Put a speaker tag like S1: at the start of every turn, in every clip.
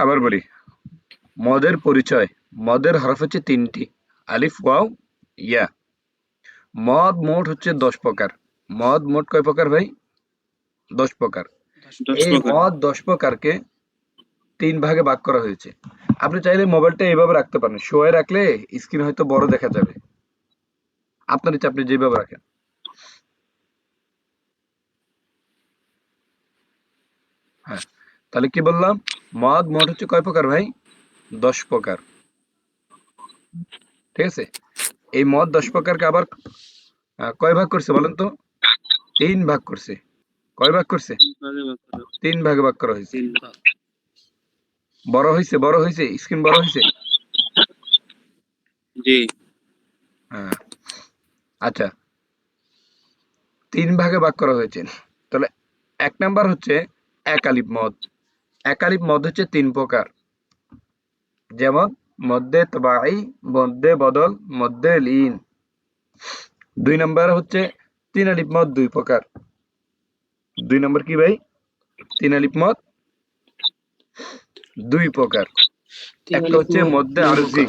S1: আবার বলি। মদের পরিচয়। মদের হরফ হচ্ছে তিনটি। আলিফ ওয়াও ইয়া। মদ মোট হচ্ছে দশ প্রকার। মদ মোট কয় প্রকার ভাই? দশ প্রকার। এই মদ দশ প্রকারকে তিন ভাগে ভাগ করা হয়েছে। আপনি চাইলে মোবাইলটা এইভাবে রাখতে পারেন। শোয়ে রাখলে স্ক্রিন হয়তো বড় দেখা যাবে। আপনার ইচ্ছা আপনি যেভাবে রাখেন। হ্যাঁ। তাহলে কি বললাম? মদ মদ হচ্ছে কয় প্রকার ভাই? দশ প্রকার। ঠিক আছে? এই মদ দশ প্রকারকে আবার কয় ভাগ করছে বলেন তো? তিন ভাগ করছে। কয় ভাগ করছে? তিন ভাগে ভাগ করা হয়েছে। বড় হয়েছে বড় হয়েছে স্ক্রিন বড় হয়েছে?
S2: জি।
S1: হ্যাঁ। আচ্ছা। তিন ভাগে ভাগ করা হয়েছে। তাহলে এক নাম্বার হচ্ছে একালিপ মদ। একালিপ মদ হচ্ছে তিন প্রকার। যেমন মধ্যে তবাই মধ্যে বদল মধ্যে লিন। দুই নম্বর হচ্ছে তিন আলিপ মদ দুই প্রকার। দুই নম্বর কি ভাই? তিন আলিপ মদ দুই প্রকার। একটা হচ্ছে মধ্যে আরজি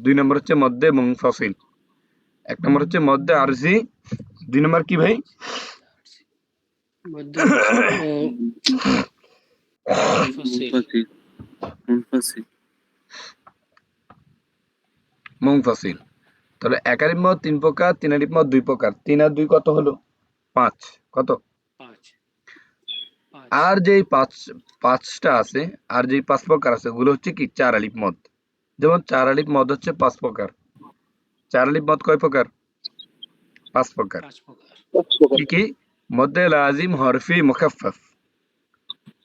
S1: দুই নম্বর হচ্ছে মধ্যে মুংফাসিল এক নম্বর হচ্ছে মধ্যে আরজি দুই নম্বর কি ভাই?
S3: মুনফাসিল।
S1: তাহলে একারিপ মদ তিন প্রকার তিন আলিপ মদ দুই প্রকার। তিন আর দুই কত হলো? পাঁচ। কত? আর যেই পাঁচ পাঁচটা আছে আর যেই পাঁচ প্রকার আছে ওগুলো হচ্ছে কি? চার আলিপ মদ যেমন চার আলিপ মদ হচ্ছে পাঁচ প্রকার। চার আলিপ মদ কয় প্রকার? পাঁচ প্রকার। কি কি? লাজিম হরফি মুখাফফ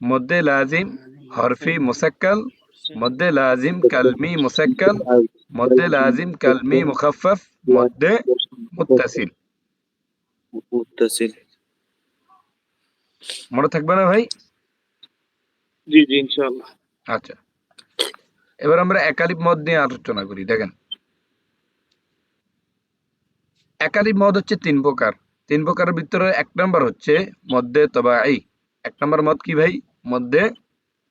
S1: মধ্যে লাজিম হরফি মুসাক্কাল মধ্যে লাজিম কালমি মুসাক্কাল মধ্যে লাজিম কালমি মুখাফফ মধ্যে মুত্তাসিল।
S2: মুত্তাসিল।
S1: মনে থাকবে না ভাই?
S2: জি জি ইনশাআল্লাহ।
S1: আচ্ছা। এবার আমরা একালিপ মদ নিয়ে আলোচনা করি দেখেন। একালিপ মদ হচ্ছে তিন প্রকার। তিন প্রকারের ভিতরে এক নম্বর হচ্ছে মধ্যে তবাই এক নম্বর মদ কি ভাই? মধ্যে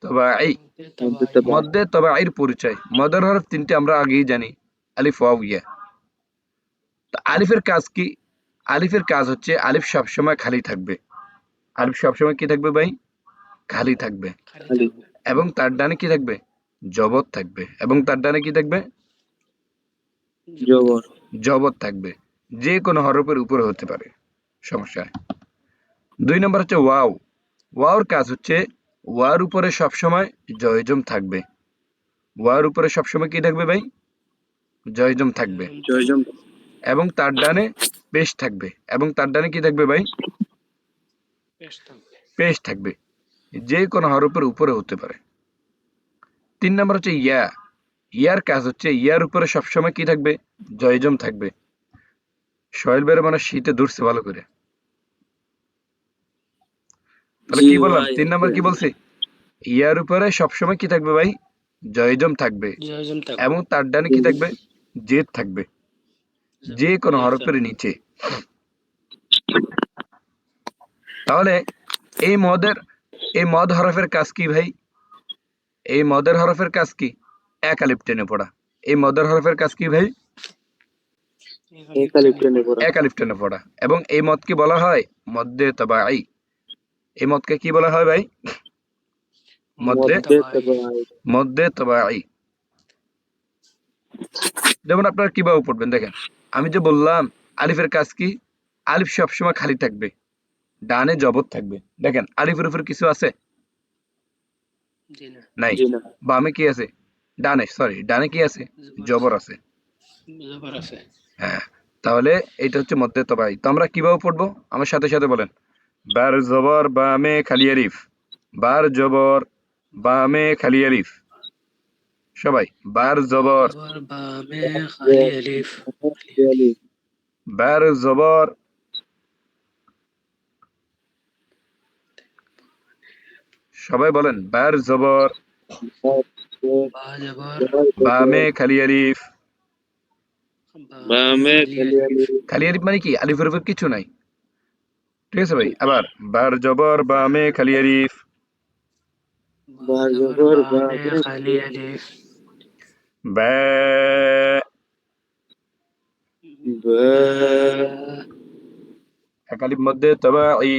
S1: তবাই
S2: মধ্যে তবাই।
S1: মধ্যে পরিচয়। মদের হরফ তিনটে আমরা আগেই জানি আলিফ ইয়া। তো আলিফের কাজ কি? আলিফের কাজ হচ্ছে আলিফ সবসময় খালি থাকবে। আলিফ সবসময় কি থাকবে ভাই? খালি থাকবে। এবং তার ডানে কি থাকবে? জবত থাকবে। এবং তার ডানে কি থাকবে?
S2: জবর
S1: জবত থাকবে। যে কোনো হরফের উপরে হতে পারে। সমস্যা দুই নম্বর হচ্ছে ওয়াও। ওয়াওর কাজ হচ্ছে ওয়ার উপরে সবসময় জয়জম থাকবে। ওয়ার উপরে সবসময় কি থাকবে ভাই? জয়জম থাকবে।
S2: জয়জম।
S1: এবং তার ডানে পেশ থাকবে। এবং তার ডানে কি থাকবে ভাই?
S3: পেশ থাকবে।
S1: যে কোনো হরফের উপরে হতে পারে। তিন নম্বর হচ্ছে ইয়া। ইয়ার কাজ হচ্ছে ইয়ার উপরে সবসময় কি থাকবে? জয়জম থাকবে। সোহেল বের মানে শীতে ধরছে ভালো করে। কি বললাম? তিন নম্বর কি বলছে? ইয়ার উপরে সবসময় কি থাকবে ভাই? জয়জম থাকবে। এবং তার ডানে কি থাকবে? জেদ থাকবে। যে কোনো হরফের নিচে। তাহলে এই মদের এই মদ হরফের কাজ কি ভাই? এই মদের হরফের কাজ কি? এক আলিফ টেনে পড়া। এই মদের হরফের কাজ কি ভাই?
S2: একালিপ টেনে পড়া।
S1: টেনে এবং এই মদকে বলা হয় মদ্দে তবাই এই মদকে কি বলা হয় ভাই?
S2: মধ্যে তবাই।
S1: মধ্যে তবাই। যেমন আপনারা কীভাবে পড়বেন দেখেন আমি যে বললাম আলিফের কাজ কি? আলিফ সবসময় খালি থাকবে ডানে জবত থাকবে। দেখেন আলিফের উপর কিছু আছে? নাই।
S2: জি না।
S1: বামে কি আছে? ডানে সরি ডানে কি আছে? জবর আছে।
S3: জবর আছে।
S1: হ্যাঁ তাহলে এটা হচ্ছে মধ্যে তবাই। তো আমরা কীভাবে পড়ব? আমার সাথে সাথে বলেন। বার জবর বামে খালি আলিফ। বার জবর বামে খালি আলিফ। সবাই বার জবর বার জবর সবাই বলেন বার জবর বামে খালি আলিফ।
S2: বামে
S3: খালি আলিফ
S1: মানে কি? আলিফের উপর কিছু নাই। ঠিক আছে ভাই? আবার বার জবর বামে খালি আলিফ
S3: বা জবর বা মে খালি
S1: বা
S2: বা
S1: একালিপ মধ্যে তাবাই।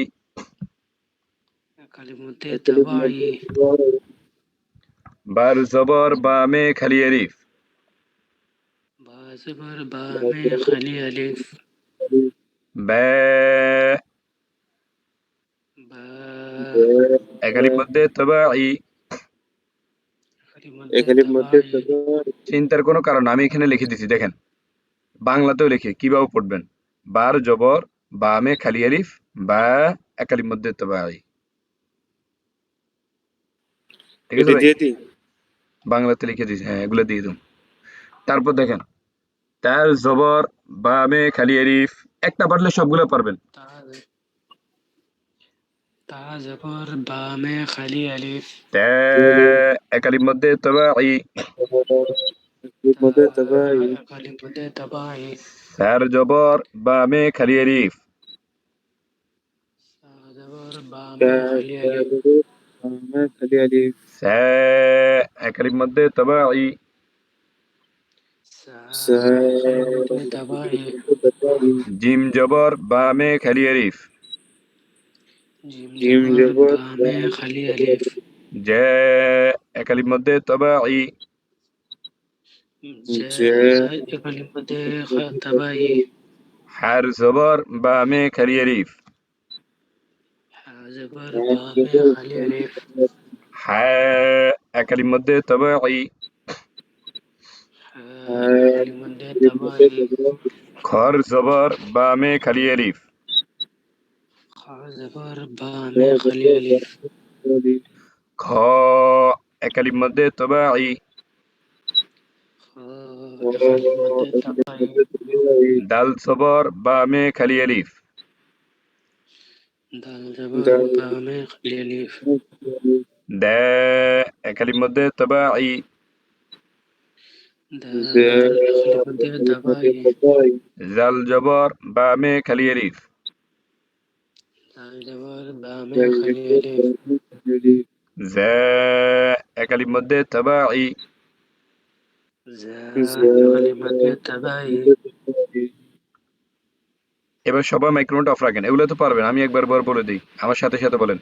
S1: বার জবর বা মে খালি আরিফ।
S3: বা জবর বা মে খালি আলিফ
S1: বা
S3: বা
S1: মধ্যে তবাই
S2: একালির মধ্যে
S3: মধ্যে
S1: চিন্তার কোনো কারণ আমি এখানে লিখে দিছি দেখেন। বাংলাতেও লিখে কীভাবে পড়বেন? বার জবর বা মে খালি আলিফ বা একালিপ মধ্যে তবাই ঠিক আছে বাংলাতে লিখে দিয়েছি হ্যাঁ এগুলো দিয়ে দিন। তারপর দেখেন তার জবর বা মে খালি আলিফ একটা পারলে সবগুলো পারবেন। تعازة با
S2: مي خلي أليف
S3: تاء أكلم مادة
S1: تباعي مدة تباعي أكلم مادة تباعي
S3: سار جبار با مي خلي أليف
S2: تعازة خلي خلي
S1: أكلم مادة تباعي ساء
S3: جيم
S2: جبار
S3: با مي خلي
S2: أليف
S1: জিম জবর বা মে খালি আলিফ
S3: জিম
S2: জিম
S3: জবর
S2: জবর
S3: বা মে খালি আলিফ
S1: জা একালিপ মধ্যে তবাই
S3: জা কালির মধ্যে তাবাই
S1: হার জবর বা মে খালি আলিফ
S3: হা জবর বা মে খালি আলিফ
S1: হা
S3: কালির মধ্যে তাবাই
S1: দাল জবর বা মে খালি আলিফ
S3: দাল জবর বা মে খালি আলিফ
S1: দা একালিপ মধ্যে তবাই
S3: দাল কালির মধ্যে তাবাই
S1: জাল জবর বা মে খালি আলিফ
S3: দাল জবর বা মে খালি আলিফ
S1: জা একালিপ মধ্যে তবাই
S3: কালির মধ্যে তাবাই
S1: এবার সবাই মাইক্রোফোনটা অফ রাখেন। এগুলো তো পারবেন, আমি একবার বার বলে দিই। আমার সাথে সাথে বলেন।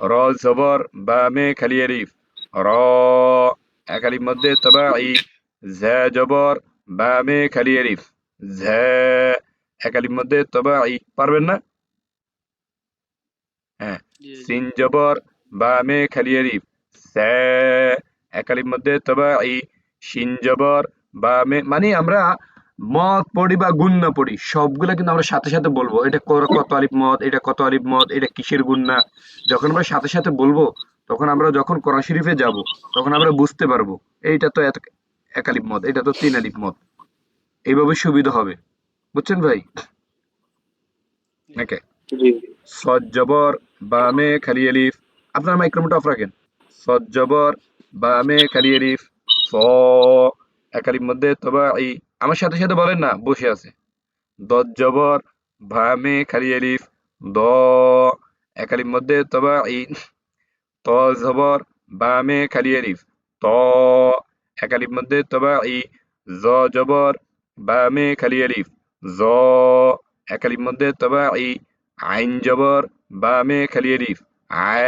S1: র, জবর, বা, মে, খালি, আরিফ। র একালিপ মধ্যে তবাই জা জবর, বা, মে, খালি আলিফ ঝা একালিপ মধ্যে তবাই পারবেন না? হ্যাঁ। সিন জবর বা মে খালি একালিপ মধ্যে তবাই শিন জবর বা মে মানে আমরা মদ পড়ি বা গুন্না পড়ি সবগুলা কিন্তু আমরা সাথে সাথে বলব। এটা কত আলিফ মদ এটা কত আলিফ মদ এটা কিসের গুন্না? যখন আমরা সাথে সাথে বলব তখন আমরা যখন কোরআন শরীফে যাব তখন আমরা বুঝতে পারব এইটা তো এত- এক আলিফ মদ এটা তো তিন আলিফ মদ। এইভাবে সুবিধা হবে। বুঝছেন ভাই? নাকি
S2: জি
S1: সদ জবর বা মে খালি আলিফ। আপনার মাইক্রোফোনটা অফ রাখেন। সদ জবর বা মে খালি আলিফ, স একালির মধ্যে তবাই আমার সাথে সাথে বলেন না, বসে আছে। দদ জবর ভা মে খালি আলিফ, দ একালির মধ্যে তবাই ত জবর বা মে খালি আলিফ, ত একালির মধ্যে তবাই জ জবর বা মে খালি আলিফ, জ একালির মধ্যে তবাই আইন জবর بامي كاليديف ع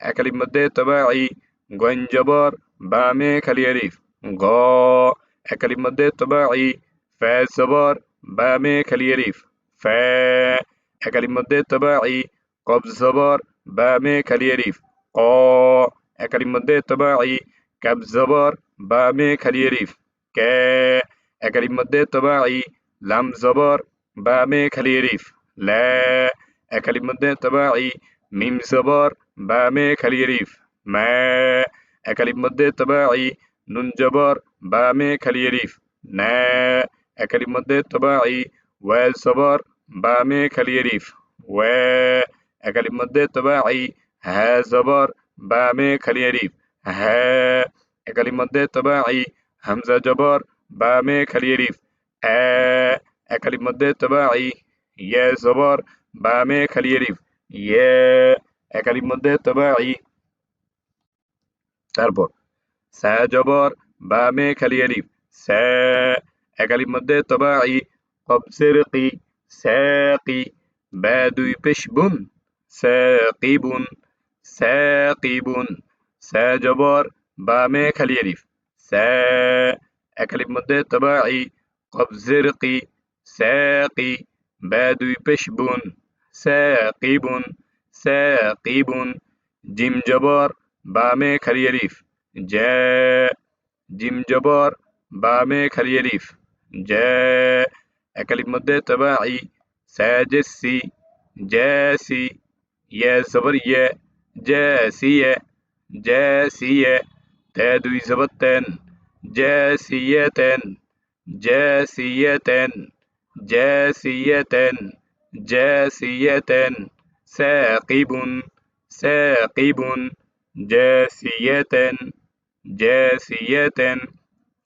S1: اكلم مدة تباعي غن جبار بامي كاليديف غا اكلم مدة تباعي فا با بامي كاليديف فا اكلم مدة تباعي قبض با بامي كاليديف قا اكلم مدة تباعي كب زبار بامي كاليديف كا اكلم مدة تباعي لم زبار بامي كاليديف لا أكلم مادة تبعي ميم سبار با مي كاليريف ما أكلم مادة تبعي نون جبار با مي كاليريف نا أكلم مادة تبعي وال سبار با مي كاليريف و أكلم مادة تبعي ها زبار با مي كاليريف ها أكلم مادة تبعي همزة جبار با مي كاليريف أ أكلم مادة تبعي يا زبر আলিফ হা একালির মধ্যে তবাই হামজা জবর বা মে খালি আলিফ আ একালির মধ্যে তবাই ইয়া জবর বা মে খালি আলিফ ইয়া একালির মধ্যে তবাই তারপর সা জবর বামে খালি আলিফ সা এক আলিফ মধ্যে তবাই কবসের কি সাকি বা দুই পেশ বুন সাকিবুন সাকিবুন সা জবর বামে খালি আলিফ সা এক আলিফ মধ্যে তবাই কবসের কি সাকি বা দুই পেশ বুন সাকিবুন সাকিবুন। জিম জবর, বামে খালি আলিফ জা, জিম জবর, বামে খালি আলিফ জা এক আলিফ মধ্যে তবাই সাজসি জাসি ইয়া জবর ইয়া জাসিয়া জাসিয়া তা দুই জবর তেন। জাসিয়াতেন জাসিয়াতেন জাসিয়াতেন جاسية ساقب ساقب جاسية جاسية.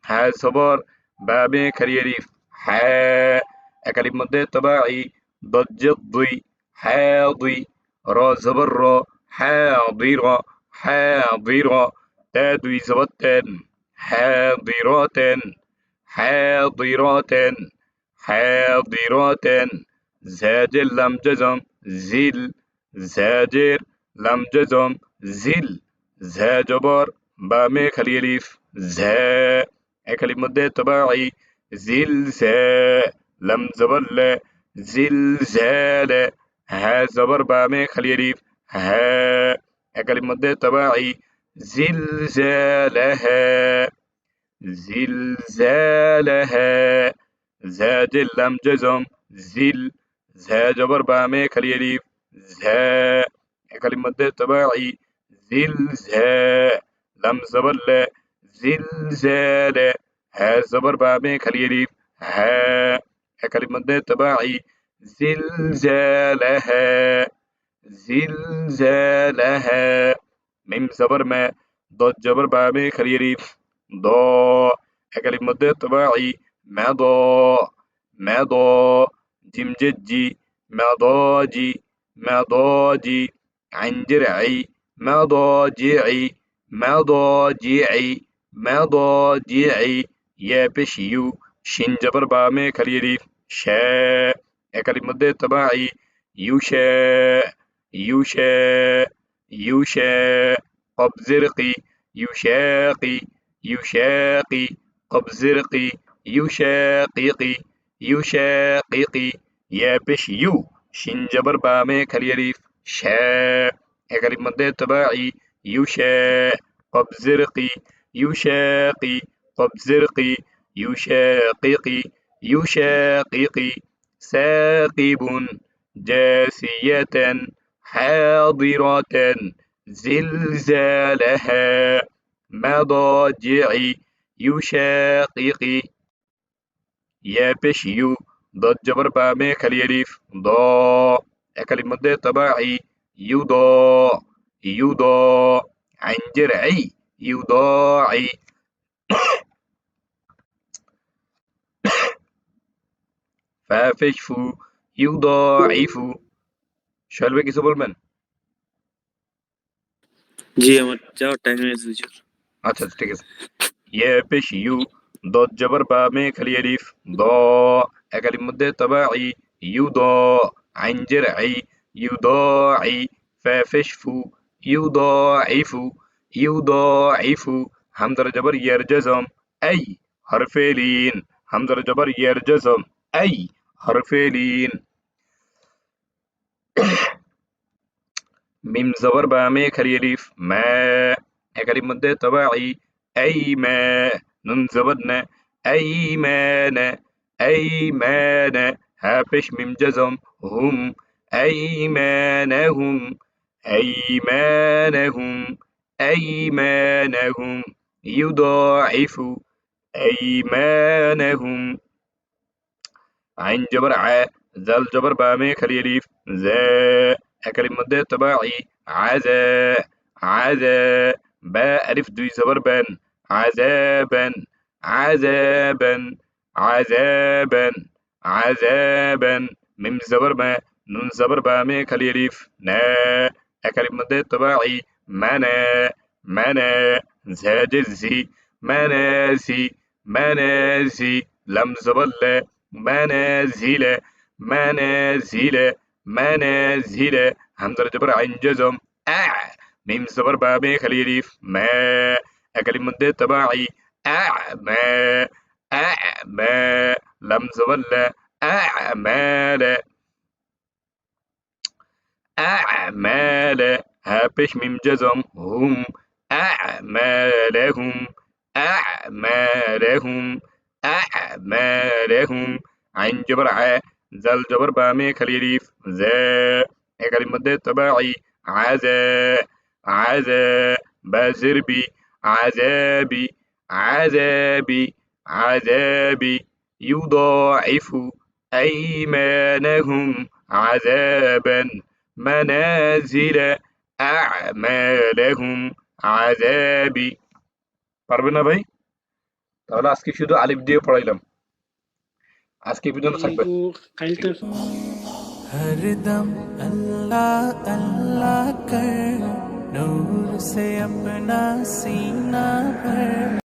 S1: ها صبر؟ باب كريريف حا أكلم مدة طبعي ضجضي حاضي را زبر را حاضرة حاضرة تادوي زبطن حاضرات حاضرات حاضرات. زادر لم جزم زل زادر لم جزم زل زا بامي خليليف خلي زا اكل مدة تباعي زلزال لم زبر لا زلزال ها زبر بامي خلي ها اكل مدة تباعي زلزالها زلزالها زاد لم جزم زل زہ جبر با میں کھلی علیف، زہ کھلی مد تباعی لم زبر لے زلزال ہے زبر با میں کھلی علیف، ہے کھلی مد تباعی زلزال ہے زلزال ہے مم زبر میں، دو جبر با میں کھلی علیف، دو کلمت تباعی میں دو میں دو جيم جدي مضاجي مضاجي عن درعي مضاجعي مضاجعي مضاجعي. يا بشيو شين جبر با مي كريري شاء كلمة تبعي يشاء يشاء يشاء قبزرقي يشاقي يشاقي قبزرقي يشاقيقي يو شاقيقي يا بش يو شين جبر بامي كاليريف. شا. أقرب مدة تباعي. يوشا قبزرقي يوشاقي قبزرقي يوشاقيقي يوشاقيقي ساقب جاسية حاضرة زلزالها. مضاجعي. يشاقيقي يا بشيو ضد جبر بامي كاليريف ضا একালির মধ্যে তবাই ইউদা ইউদা عن جرعي يضاعي فافشفو يضاعفو শোয়েল কিছু বলবেন
S2: জি আমার যাওয়ার টাইম হয়েছে হুজুর
S1: আচ্ছা আচ্ছা, ঠিক আছে ইয়ে পেশ ضاد جبر با ميكالي يليف ضاء أقل مدة طباعي. يضاء عن جرعي يضاعي ففشفو يضاعف يضاعف همزة جبر يرجزم. أي حرفين همزة جبر يرجزم. أي حرفين ميم زبر با ميكالي يليف ما أقل مدة تباعي أي ما نون زبرنا أيمانا أيمانا ها بش ميم جزم هم. أيمانهم أيمانهم أيمانهم. يضاعف أيمانهم. عين جبر ع ذا الجبر بامي خليليف أكلم كلمة تباعي. عذا عذا با ألف دوي زبر بان. عذابا عذابا عذابا عذابا. ميم زبر ما نون زبربة ميك كاليريف نا. أكلم مدة طباعي منا منا زاجزي منازي منازي لم زبل منازل منازل منازل همزة جبر عن جزم أع ميم زبربة ميك كاليريف ما. أكلم مدة تباعي. أعمى أعمى. لم زبل أعمال. أعمال. هابش ميم جزم هم. أعمالهم. أعمالهم. أعمالهم. عين جبر ع زل جبر بامي خليليف زا مدة تباعي. عزا عزا بازربي عذابي عذابي عذابي. يضاعف أيمانهم عذابا منازل أعمالهم عذابي. পারবে না ভাই? তাহলে আজকে শুধু আলিফ দিয়ে পড়াইলাম। আজকে পর্যন্ত থাকবে
S4: হরদম আল্লাহ আল্লাহ কর। नूर से अपना सीना भर।